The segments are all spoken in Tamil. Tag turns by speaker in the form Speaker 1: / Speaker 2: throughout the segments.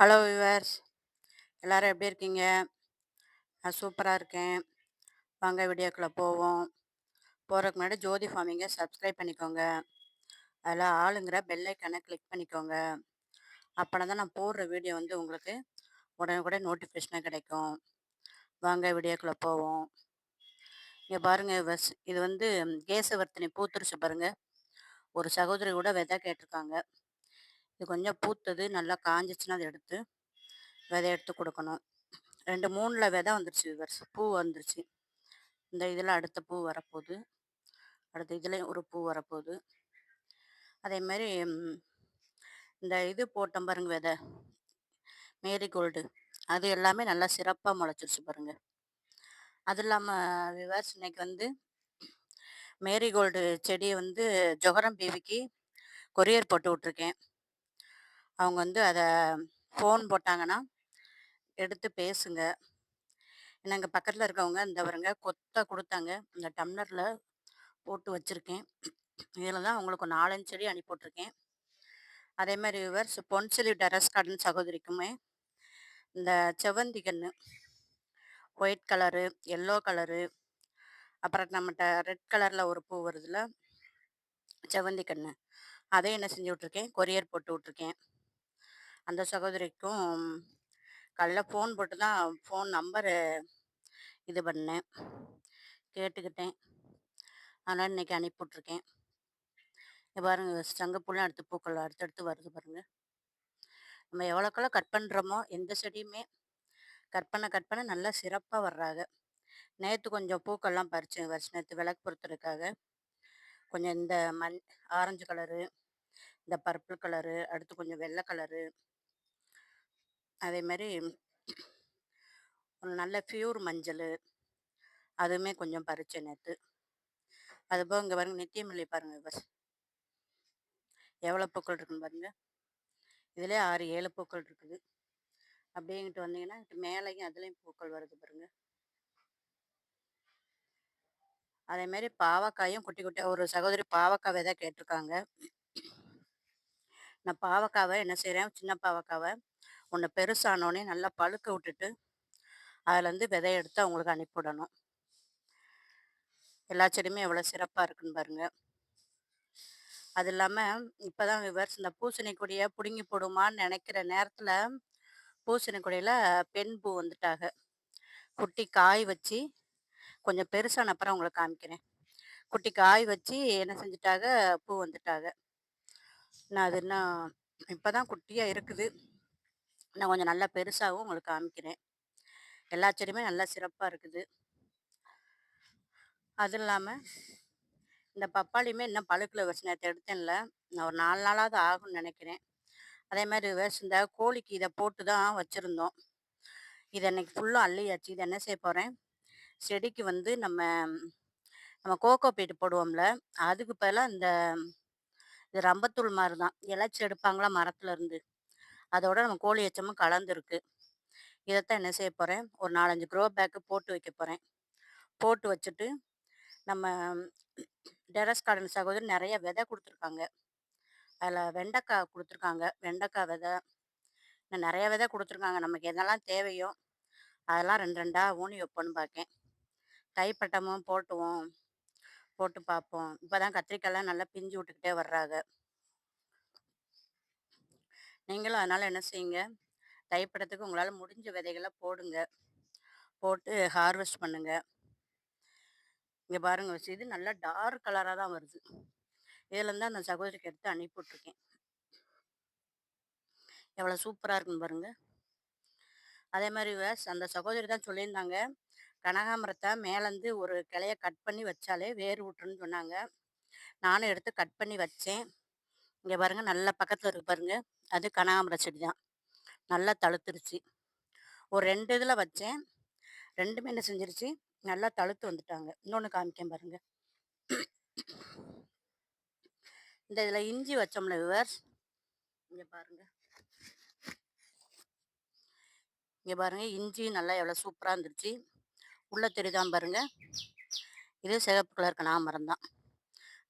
Speaker 1: ஹலோ விவர்ஸ் எல்லோரும் எப்படி இருக்கீங்க? நான் சூப்பராக இருக்கேன். வாங்க வீடியோக்குள்ளே போவோம். போகிறதுக்கு முன்னாடி ஜோதி ஃபார்மிங்கை சப்ஸ்கிரைப் பண்ணிக்கோங்க. அதில் ஆளுங்கிற பெல்லைக்கனை கிளிக் பண்ணிக்கோங்க. அப்போனா தான் நான் போடுற வீடியோ வந்து உங்களுக்கு உடனுக்குடன் நோட்டிஃபிகேஷனாக கிடைக்கும். வாங்க வீடியோக்குள்ளே போவோம். இங்கே பாருங்கள் விவர்ஸ் இது வந்து கேசவர்த்தனை பூத்துருச்சு பாருங்கள் ஒரு சகோதரி கூட விதை கேட்டிருக்காங்க. இது கொஞ்சம் பூத்தது நல்லா காஞ்சிச்சுன்னா அதை எடுத்து விதை எடுத்து கொடுக்கணும். ரெண்டு மூணில் விதை வந்துருச்சு விவர்ஸ் பூ வந்துருச்சு. இந்த இதில் அடுத்த பூ வரப்போகுது. அடுத்த இதுலேயும் ஒரு பூ வரப்போகுது. அதேமாரி இந்த இது போட்டோம் பாருங்க விதை. மேரிகோல்டு அது எல்லாமே நல்லா சிறப்பாக முளைச்சிருச்சு பாருங்க. அது இல்லாமல் விவர்ஸ் இன்னைக்கு வந்து மேரிகோல்டு செடியை வந்து ஜொகரம் பேபிக்கு கொரியர் போட்டு விட்ருக்கேன் அவங்க வந்து அதை ஃபோன் போட்டாங்கன்னா எடுத்து பேசுங்க. ஏன்னா இங்கே பக்கத்தில் இருக்கவங்க இந்த பாருங்க கொடுத்தாங்க. இந்த டம்ளரில் போட்டு வச்சுருக்கேன். இதில் தான் அவங்களுக்கு ஒரு நாலஞ்சு செடி அனுப்பி விட்ருக்கேன் அதே மாதிரி விவர்ஸ் பொன்சிலி டெரஸ் கார்டன் சகோதரிக்குமே இந்த செவந்தி கன்று ஒயிட் கலரு எல்லோ கலரு அப்புறம் நம்மகிட்ட ரெட் கலரில் ஒரு பூ வருதுல செவந்தி கன்று அதையும் என்ன செஞ்சு விட்ருக்கேன் கொரியர் போட்டு விட்ருக்கேன் அந்த சகோதரிக்கும் காலைல ஃபோன் போட்டு தான் ஃபோன் நம்பரு இது பண்ணேன். கேட்டுக்கிட்டேன். அதனால் இன்னைக்கு அனுப்பி விட்ருக்கேன் பாருங்கள் பாருங்க சங்கப்பூலாம் அடுத்து பூக்கள் அடுத்தடுத்து வருது பாருங்கள் நம்ம எவ்வளோக்கெல்லாம் கட் பண்ணுறோமோ எந்த செடியுமே கட் பண்ண கட் பண்ண நல்லா சிறப்பாக வர்றாங்க. நேற்று கொஞ்சம் பூக்கள்லாம் பறிச்சேன் வருஷம் நேற்று விளக்கு பொறுத்ததுக்காக கொஞ்சம் இந்த மண் ஆரஞ்சு கலரு இந்த பர்பிள் கலரு அடுத்து கொஞ்சம் வெள்ளை கலரு அதே மாதிரி ஒரு நல்ல பியூர் மஞ்சள் அதுவுமே கொஞ்சம் பறிச்சேன் நேற்று அதுபோக இங்கே பாருங்கள் நித்தியமல்லி பாருங்கள் பாருங்க பஸ் எவ்வளோ பூக்கள் இருக்குன்னு பாருங்கள் இதுலேயே ஆறு ஏழு பூக்கள் இருக்குது. அப்படிங்கிட்டு வந்தீங்கன்னா மேலேயும் அதுலேயும் பூக்கள் வருது பாருங்க. அதே மாதிரி பாவக்காயும் குட்டி குட்டி ஒரு சகோதரி பாவக்காய் விதை கேட்டிருக்காங்க. நான் பாவக்காவை என்ன செய்கிறேன் சின்ன பாவக்காவை ஒன்று பெருசானோடனே நல்லா பழுக்க விட்டுட்டு அதுலேருந்து விதைய எடுத்து அவங்களுக்கு அனுப்பிவிடணும். எல்லா செடியுமே எவ்வளோ சிறப்பாக இருக்குன்னு பாருங்க. அது இல்லாமல் இப்போ தான் விவர்ஸ் இந்த பூசணி கொடியை பிடுங்கி போடுமான்னு நினைக்கிற நேரத்தில் பூசணி கொடியில் பெண் பூ வந்துட்டாங்க. குட்டி காய் வச்சு கொஞ்சம் பெருசான அப்புறம் உங்களுக்கு காமிக்கிறேன். குட்டி காய் வச்சு என்ன செஞ்சுட்டாங்க? பூ வந்துட்டாங்க. நான் அது என்ன இப்போ தான் குட்டியாக இருக்குது. நான் கொஞ்சம் நல்லா பெருசாகவும் உங்களுக்கு காமிக்கிறேன். எல்லா செடியுமே நல்லா சிறப்பாக இருக்குது. அது இல்லாமல் இந்த பப்பாளியுமே இன்னும் பழுக்கில் வச்சு நேற்று எடுத்தேன்ல. நான் ஒரு நாலு நாளாவது ஆகும்னு நினைக்கிறேன். அதே மாதிரி வேஸ் இந்த கோழிக்கு இதை போட்டு தான் வச்சுருந்தோம். இதை இன்னைக்கு ஃபுல்லும் அள்ளியாச்சு. இதை என்ன செய்ய போகிறேன் செடிக்கு வந்து நம்ம நம்ம கோகோ பீட்டு போடுவோம்ல. அதுக்கு பதிலாக இந்த இது ரம்பத்தூள் மாதிரி தான் இலைச்சி எடுப்பாங்களா மரத்துலேருந்து அதோட நம்ம கோழி எச்சமும் கலந்துருக்கு. இதைத்தான் என்ன செய்ய போகிறேன் ஒரு நாலஞ்சு க்ரோ பேக்கு போட்டு வைக்க போகிறேன் போட்டு வச்சுட்டு நம்ம டெரஸ் கார்டன் சகோதரி நிறைய விதை கொடுத்துருக்காங்க. அதில் வெண்டைக்காய் கொடுத்துருக்காங்க. வெண்டைக்காய் விதை. இன்னும் நிறைய விதை கொடுத்துருக்காங்க. நமக்கு எதெல்லாம் தேவையோ அதெல்லாம் ரெண்டு ரெண்டாக ஊனி வைப்போன்னு பார்க்கேன் கைப்பட்டமும் போட்டுவோம். போட்டு பார்ப்போம். இப்போ தான் கத்திரிக்காய்லாம் நல்லா பிஞ்சு விட்டுக்கிட்டே வர்றாங்க. நீங்களும் அதனால் என்ன செய்யுங்க? தைப்படத்துக்கு உங்களால் முடிஞ்ச விதைகளை போடுங்க. போட்டு ஹார்வெஸ்ட் பண்ணுங்க. இங்கே பாருங்க வச்சு இது நல்லா டார்க் கலராக தான் வருது. இதுலேருந்து அந்த சகோதரிக்கு எடுத்து அனுப்பி விட்ருக்கேன் எவ்வளோ சூப்பராக இருக்குன்னு பாருங்க. அதே மாதிரி வஸ் அந்த சகோதரி தான் சொல்லியிருந்தாங்க. கனகாமரத்தை மேலேருந்து ஒரு கிளைய கட் பண்ணி வச்சாலே வேர் விட்டுருன்னு சொன்னாங்க. நானும் எடுத்து கட் பண்ணி வச்சேன். இங்கே பாருங்கள் நல்ல பக்கத்தில் இருக்கு பாருங்க. அது கனகாம்பர செடி தான். நல்லா தழுத்துருச்சு. ஒரு ரெண்டு இதில் வச்சேன். ரெண்டுமே என்ன செஞ்சிருச்சு? நல்லா தழுத்து வந்துட்டாங்க. இன்னொன்று காமிக்கேன் பாருங்க. இந்த இதில் இஞ்சி வச்சோம்ல விவர்ஸ். இங்கே பாருங்க. இங்கே பாருங்க இஞ்சி நல்லா எவ்வளோ சூப்பராக இருந்துருச்சு. உள்ளே தெரியுதான் பாருங்க. இது சிகப்பு கலர் கனகாமரம் தான்.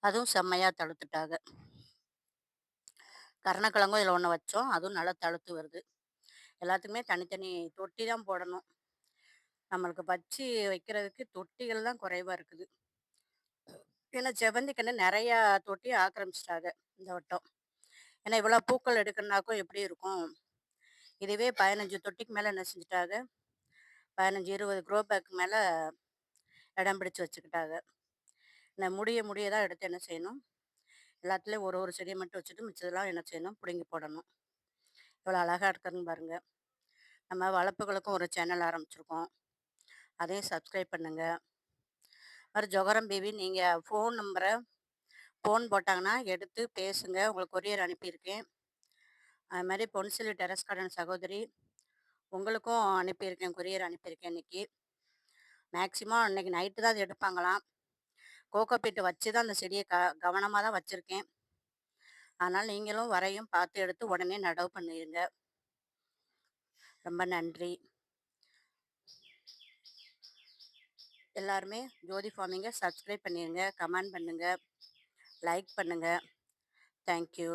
Speaker 1: அதுவும் செம்மையாக தழுத்துட்டாங்க. கருணக்கிழங்கும் இதில் ஒன்று வச்சோம். அதுவும் நல்லா தழுத்து வருது. எல்லாத்துக்குமே தனித்தனி தொட்டி தான் போடணும். நம்மளுக்கு பச்சி வைக்கிறதுக்கு தொட்டிகள் தான் குறைவாக இருக்குது. ஏன்னா செவந்தி நிறையா தொட்டி ஆக்கிரமிச்சிட்டாங்க இந்த வட்டம். ஏன்னா இவ்வளோ பூக்கள் எடுக்கணுனாக்கும் எப்படி இருக்கும்? இதுவே பதினஞ்சு தொட்டிக்கு மேலே என்ன செஞ்சுட்டாங்க? பதினஞ்சு இருபது க்ரோ பேக் மேலே இடம் பிடிச்சு வச்சுக்கிட்டாங்க. இந்த முடிய முடிய தான் எடுத்து என்ன செய்யணும்? எல்லாத்துலேயும் ஒரு ஒரு செடியை மட்டும் வச்சுட்டு மிச்சதெல்லாம் என்ன செய்யணும்? பிடுங்கி போடணும். இவ்வளோ அழகாக இருக்குதுன்னு பாருங்கள் நம்ம வளர்ப்புகளுக்கும் ஒரு சேனல் ஆரம்பிச்சிருக்கோம். அதையும் சப்ஸ்கிரைப் பண்ணுங்கள் மாதிரி ஜொகரம் பேபி நீங்கள் ஃபோன் நம்பரை ஃபோன் போட்டாங்கன்னா எடுத்து பேசுங்க. உங்களுக்கு கொரியர் அனுப்பியிருக்கேன். அது மாதிரி பொன்சிலி டெரஸ் கார்டன் சகோதரி உங்களுக்கும் அனுப்பியிருக்கேன். கொரியர் அனுப்பியிருக்கேன் இன்னைக்கு. மேக்ஸிமம் இன்றைக்கி நைட்டு தான் அது எடுப்பாங்களாம். கோகோ வச்சு தான் அந்த செடியை க கவனமாக தான் வச்சுருக்கேன். அதனால் நீங்களும் வரையும் பார்த்து எடுத்து உடனே நடவு பண்ணிடுங்க ரொம்ப நன்றி. எல்லாருமே ஜோதி ஃபார்மிங்கை சப்ஸ்கிரைப் பண்ணிடுங்க கமெண்ட் பண்ணுங்கள் லைக் பண்ணுங்கள் தேங்க்யூ.